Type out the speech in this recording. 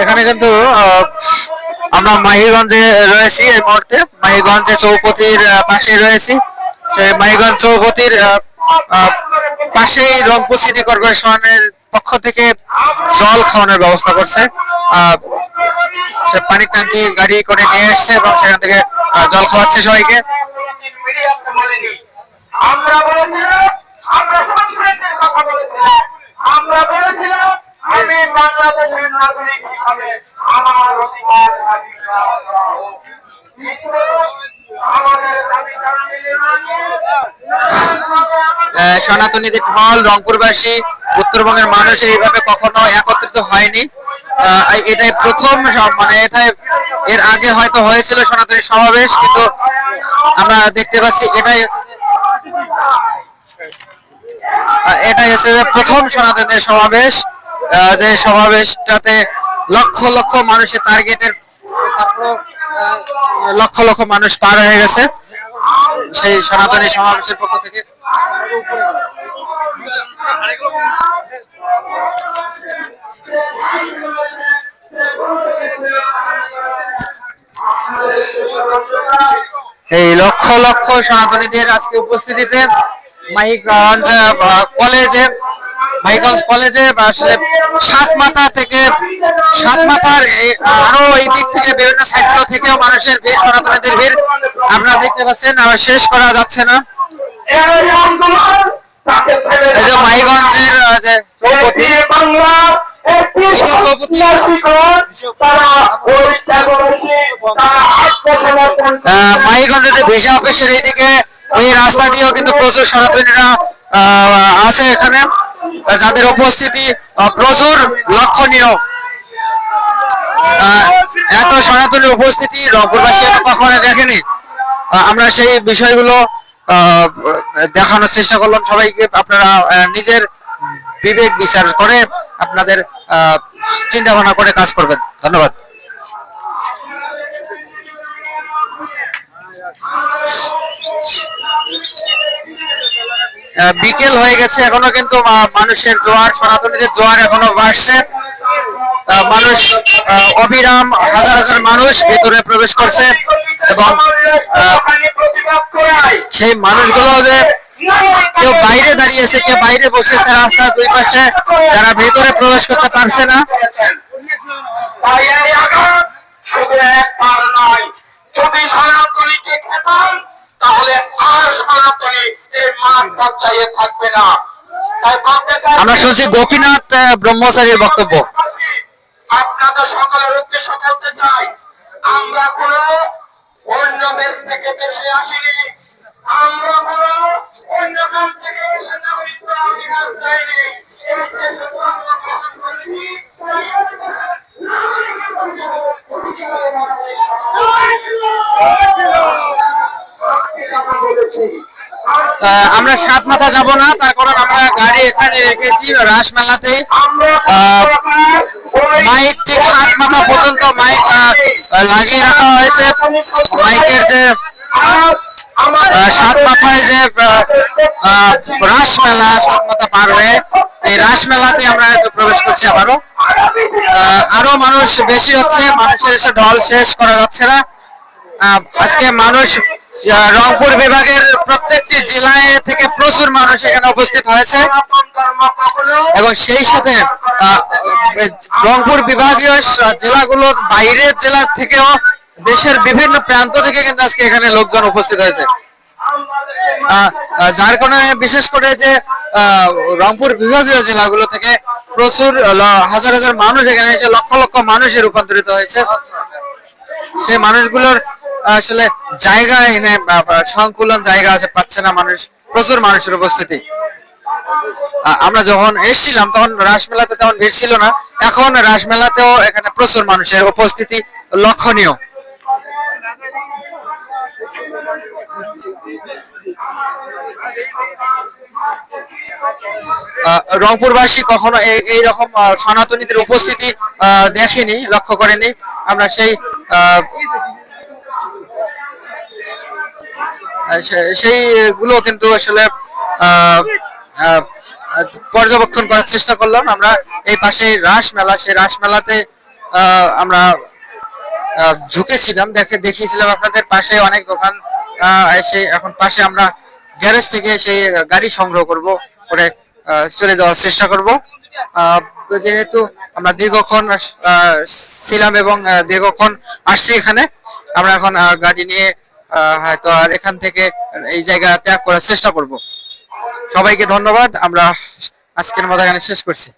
এখানে কিন্তু আমরা মাহিগঞ্জে রয়েছি এই মুহূর্তে। মাহিগঞ্জে চৌপতির পাশে রয়েছি। সেই মাহিগঞ্জ চৌপতির পাশেই রংপুর সিটি কর্পোরেশনের পক্ষ থেকে জল খাওয়ানোর ব্যবস্থা করছে। সে পানির ট্যাঙ্কি, গাড়ি করে নিয়ে এসছে এবং সেখান থেকে জল খাওয়াচ্ছে সবাইকে। আমরা বলেছিলাম, আমরা কথা বলেছিলাম। আমরা বলেছিলাম, আমি বাংলাদেশের নাগরিক হিসাবে আমার অধিকার দাবি সনাতনীদের ঢল রংপুরবাসী, উত্তরবঙ্গের মানুষ এইভাবে কখনো একত্রিত হয়নি। এটাই প্রথম মানে এটাই এর আগে হয়তো হয়েছিল সনাতনী সমাবেশ, কিন্তু আমরা দেখতে পাচ্ছি এটাই এটাই হচ্ছে যে প্রথম সনাতনের সমাবেশ। যে সমাবেশটাতে লক্ষ লক্ষ মানুষের টার্গেটের লক্ষ লক্ষ মানুষ পার হয়ে গেছে সেই সনাতনী সমাবেশের পক্ষ থেকে। এই লক্ষ লক্ষ সনাতনীদের আজকে উপস্থিতিতে মাহিগঞ্জ কলেজে মাহিগঞ্জ কলেজে আসলে সাত মাথা থেকে সাত মাথার আরও এই দিক থেকে বিভিন্ন সাইডগুলো থেকেও মানুষের ভিড়, সনাতনীদের ভিড় আপনারা দেখতে পাচ্ছেন, আবার শেষ করা যাচ্ছে না। এই যে মাহিগঞ্জের যে ভিসা অফিসের এইদিকে এই রাস্তা দিয়েও কিন্তু প্রচুর সনাতনীরা আছে এখানে। যাদের উপস্থিতি প্রচুর লক্ষণীয়। এত সনাতনী উপস্থিতি রংপুরবাসী কখনো দেখেনি। আমরা সেই বিষয়গুলো দেখানোর চেষ্টা করলাম। সবাইকে আপনারা নিজের বিবেক বিচার করে আপনাদের চিন্তা ভাবনা করে কাজ করবেন। ধন্যবাদ। বিকেল হয়ে গেছে এখনও কিন্তু মানুষের জোয়ার, সনাতনীদের জোয়ার এখনও বাড়ছে মানুষ অবিরাম হাজার হাজার মানুষ ভেতরে প্রবেশ করছে এবং সেই মানুষগুলো যে কেউ বাইরে দাঁড়িয়েছে, কেউ বাইরে বসেছে রাস্তার দুই পাশে যারা ভেতরে প্রবেশ করতে পারছে না। সনাতনীকে খেতাম তাহলে আর সনাতনী এই মাঠ পর্যায়ে থাকবে না। আমরা শুনছি গোপীনাথ ব্রহ্মচারীর বক্তব্য। আপনাদের সকলের উদ্দেশ্য বলতে চাই আমরা কোন অন্য দেশ থেকে দেশে আসিনি। আমরা কোন অন্য দেশ থেকে অধিকার চাইনি। এই দেশে জন্মগ্রহণ করেছি তাই এই দেশের নাগরিকের অধিকার বলেছি আহ, আমরা সাত মাথা যাব না তার কারণ আমরা গাড়ি এখানে রেখেছি রাসমেলাতে আহ, মাইক ঠিক সাত মাথা পর্যন্ত মাইক লাগিয়ে রাখা হয়েছে। মাইকের যে সাত মাথায় যে আহ, রাসমেলা সাত মাথা পার হয়ে এই রাসমেলাতে আমরা প্রবেশ করছি আবারও। আরও মানুষ বেশি হচ্ছে মানুষের এসে ঢল শেষ করা যাচ্ছে না। আজকে মানুষ রংপুর বিভাগের প্রত্যেকটি জেলায় থেকে প্রচুর মানুষ এখানে উপস্থিত হয়েছে। এবং সেই সাথে রংপুর বিভাগীয় জেলাগুলোর বাইরের জেলা থেকেও দেশের বিভিন্ন প্রান্ত থেকে কিন্তু আজকে এখানে লোকজন উপস্থিত হয়েছে। যার কারণে বিশেষ করে যে রংপুর বিভাগীয় জেলাগুলো থেকে প্রচুর হাজার হাজার মানুষ এখানে এসে লক্ষ লক্ষ মানুষে রূপান্তরিত হয়েছে। সেই মানুষগুলোর আসলে জায়গা এনে সংকুলন জায়গা আছে, পাচ্ছে না মানুষ, প্রচুর মানুষের উপস্থিতি। আমরা যখন এসেছিলাম, তখন রাসমেলাতে তেমন ভিড় ছিল না। এখন রাসমেলাতেও এখানে প্রচুর মানুষের উপস্থিতি লক্ষণীয়। রংপুরবাসী কখনো এই- রকম সনাতনীদের উপস্থিতি দেখেনি, লক্ষ্য করেনি। আমরা সেই সেইগুলো কিন্তু আসলে পর্যবেক্ষণ করার চেষ্টা করলাম। আমরা এই পাশে রাস মেলা সেই রাস মেলাতে আহ, আমরা ঢুকেছিলাম। দেখে দেখিয়েছিলাম আপনাদের পাশে অনেক দোকান এসে এখন পাশে আমরা গ্যারেজ থেকে সেই গাড়ি সংগ্রহ করব করে চলে যাওয়ার চেষ্টা করব। যেহেতু আমরা দীর্ঘক্ষণ ছিলাম এবং দীর্ঘক্ষণ আসছি এখানে আমরা এখন গাড়ি নিয়ে হয়তো আর এখান থেকে এই জায়গা ত্যাগ করার চেষ্টা করব। সবাইকে ধন্যবাদ। আমরা আজকের মতো এখানে শেষ করছি।